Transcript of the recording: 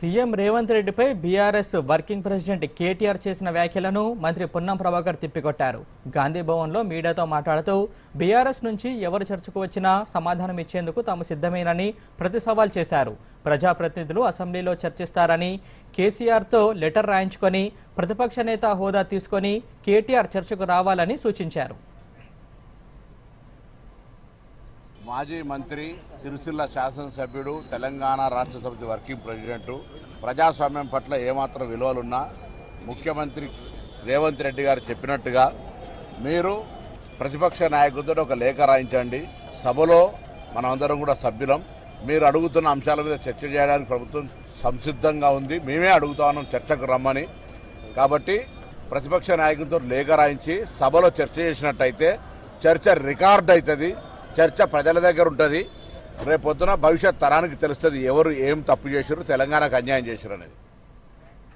CM Revanth రెడ్డిపై BRS working president KTR చేసిన వ్యాఖ్యలను మంత్రి పొన్నం ప్రభాకర్ తిప్పికొట్టారు. గాంధీ భవన్లో మీడియాతో మాట్లాడుతూ బీఆర్ఎస్ నుంచి ఎవరు చర్చకు వచ్చినా సమాధానం ఇచ్చేందుకు తాము సిద్ధమేనని ప్రతి సవాల్ చేశారు. ప్రజాప్రతినిధులు అసెంబ్లీలో చర్చిస్తారని కేసీఆర్తో లెటర్ రాయించుకొని ప్రతిపక్ష నేత హోదా తీసుకొని కేటీఆర్ చర్చకు రావాలని సూచించారు. మాజీ మంత్రి సిరిసిల్ల శాసనసభ్యుడు తెలంగాణ రాష్ట్ర సమితి వర్కింగ్ ప్రెసిడెంట్ ప్రజాస్వామ్యం పట్ల ఏమాత్రం విలువలున్నా ముఖ్యమంత్రి రేవంత్ రెడ్డి గారు చెప్పినట్టుగా మీరు ప్రతిపక్ష నాయకుడితో ఒక లేఖ రాయించండి. సభలో మనమందరం కూడా సభ్యులం. మీరు అడుగుతున్న అంశాల మీద చర్చ చేయడానికి ప్రభుత్వం సంసిద్ధంగా ఉంది. మేమే అడుగుతాను చర్చకు రమ్మని. కాబట్టి ప్రతిపక్ష నాయకులతో లేఖ రాయించి సభలో చర్చ చేసినట్టయితే చర్చ రికార్డ్ అవుతుంది. చర్చ ప్రజల దగ్గర ఉంటుంది. రేపొద్దున భవిష్యత్ తరానికి తెలుస్తుంది ఎవరు ఏం తప్పు చేశారు తెలంగాణకు అన్యాయం చేశారు అనేది.